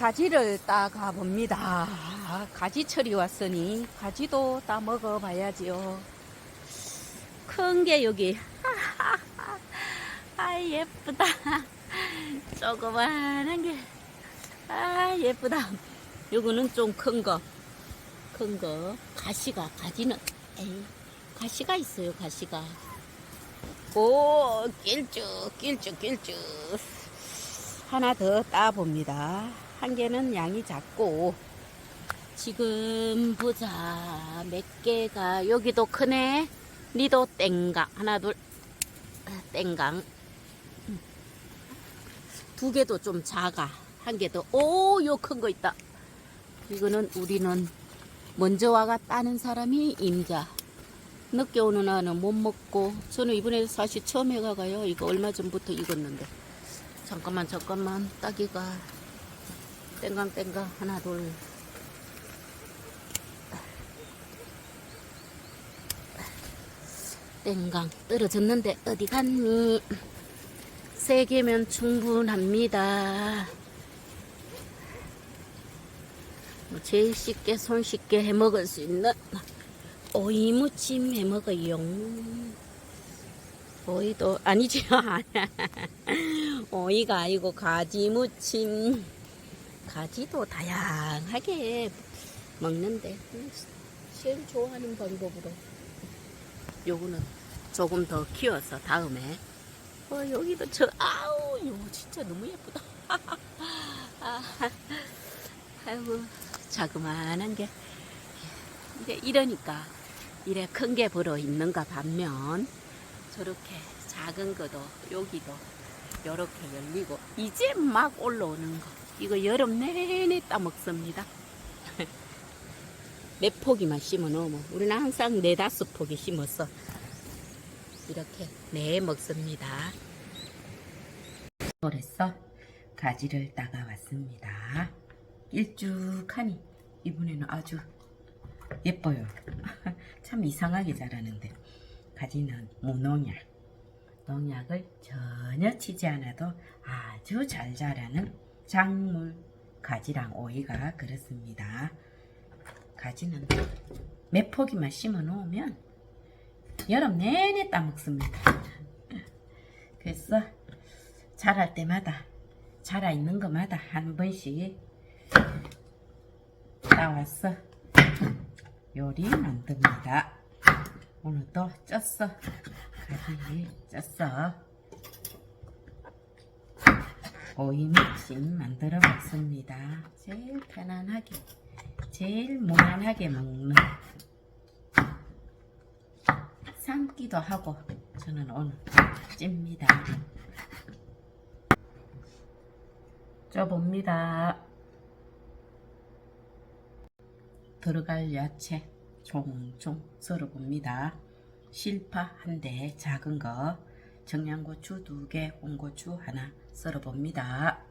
가지를 따가 봅니다. 가지철이 왔으니 가지도 따 먹어봐야지요. 큰 게 여기. 아 예쁘다. 조그만한 게. 아 예쁘다. 요거는 좀 큰 거. 큰 거. 가시가 가지는 에이 가시가 있어요. 가시가. 오 길쭉 길쭉 길쭉. 하나 더 따 봅니다. 한 개는 양이 작고 지금 보자. 몇 개가? 여기도 크네. 니도 땡강. 하나 둘. 아, 땡강. 두 개도 좀 작아. 한 개도. 오 요 큰 거 있다. 이거는 우리는 먼저 와가 따는 사람이 임자. 늦게 오는 아는 못 먹고. 저는 이번에 사실 처음 해가가요. 이거 얼마 전부터 익었는데. 잠깐만 잠깐만. 따기가 땡강땡강 하나 둘. 땡강 떨어졌는데 어디 갔니? 세 개면 충분합니다. 뭐 제일 쉽게 손쉽게 해 먹을 수 있는 오이 무침 해 먹어요. 오이도 아니죠. 오이가 아니고 가지 무침 가지도 다양하게 먹는데. 음, 제일 좋아하는 방법으로. 요거는 조금 더 키워서 다음에. 어 여기도 저 아우 이거 진짜 너무 예쁘다. 아, 아이고 자그마한 게. 이제 이러니까 이래 큰게 벌어 있는가 반면 저렇게 작은 것도 여기도 요렇게 열리고 이제 막 올라오는 거 이거 여름 내내 따먹습니다. 몇 포기만 심어 놓으면 우리는 항상 네 다섯 포기 심었어 이렇게 내 먹습니다. 그래서 가지를 따가 왔습니다. 일쭉하니 이번에는 아주 예뻐요. 참 이상하게 자라는데 가지는 무농약. 농약을 전혀 치지 않아도 아주 잘 자라는 작물 가지랑 오이가 그렇습니다. 가지는 몇 포기만 심어 놓으면 여름 내내 따먹습니다. 그래서 자랄 때마다 자라 있는 것마다 한 번씩 따와서 요리 만듭니다. 오늘도 쪘어. 가지 쪘어. 오이무침 만들어 먹습니다. 제일 편안하게, 제일 무난하게 먹는 삶기도 하고 저는 오늘 찝니다. 쪄봅니다. 들어갈 야채 종종 썰어봅니다. 실파 한 대 작은 거, 청양고추 두 개, 홍고추 하나 썰어봅니다.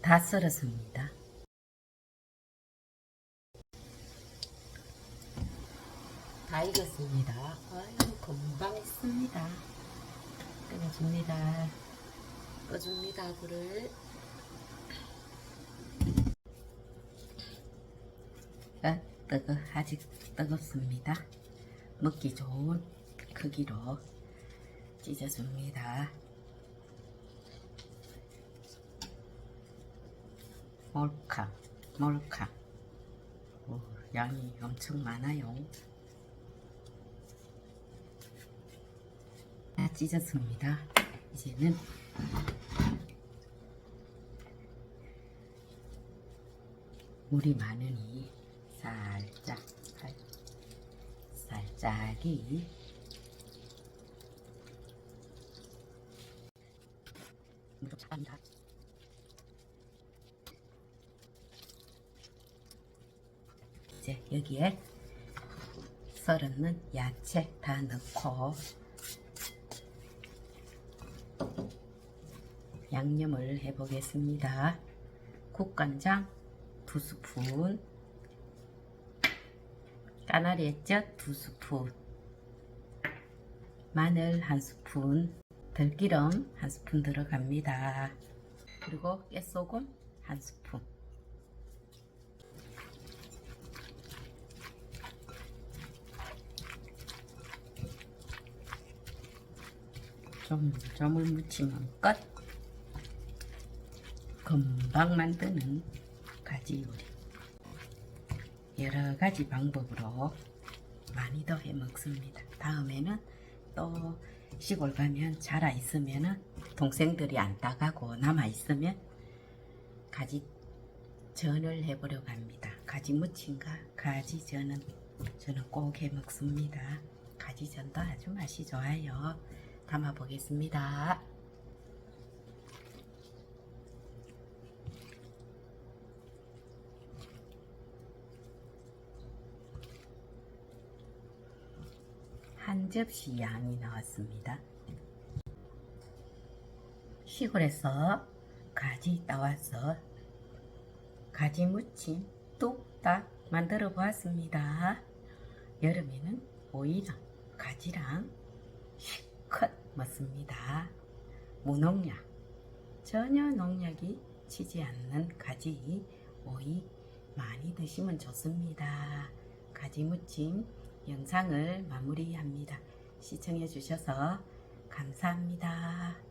다 썰었습니다. 다 익었습니다. 아유, 금방 익습니다. 꺼내줍니다. 꺼줍니다, 불을. 아, 뜨거, 아직 뜨겁습니다. 먹기 좋은 크기로 찢어줍니다. 몰카, 몰카. 오, 양이 엄청 많아요. 다 찢었습니다. 이제는 물이 많으니 살짝 살- 살짝이 물좀 차갑니다. 이제 여기에 썰었는 야채 다 넣고 양념을 해보겠습니다. 국간장 두 스푼, 까나리 액젓 두 스푼, 마늘 한 스푼, 들기름 한 스푼 들어갑니다. 그리고 깨소금 한 스푼. 좀 점을 묻히면 끝. 금방 만드는 가지 요리. 여러 가지 방법으로 많이 더해 먹습니다. 다음에는 또 시골 가면 자라 있으면은 동생들이 안 따가고 남아 있으면 가지 전을 해보려고 합니다. 가지 무침과 가지 전은 저는 꼭 해 먹습니다. 가지 전도 아주 맛이 좋아요. 담아 보겠습니다. 한 접시 양이 나왔습니다. 시골에서 가지 따와서 가지 무침 뚝딱 만들어 보았습니다. 여름에는 오이랑 가지랑 실컷 먹습니다. 무농약, 전혀 농약이 치지 않는 가지, 오이 많이 드시면 좋습니다. 가지 무침 영상을 마무리합니다. 시청해 주셔서 감사합니다.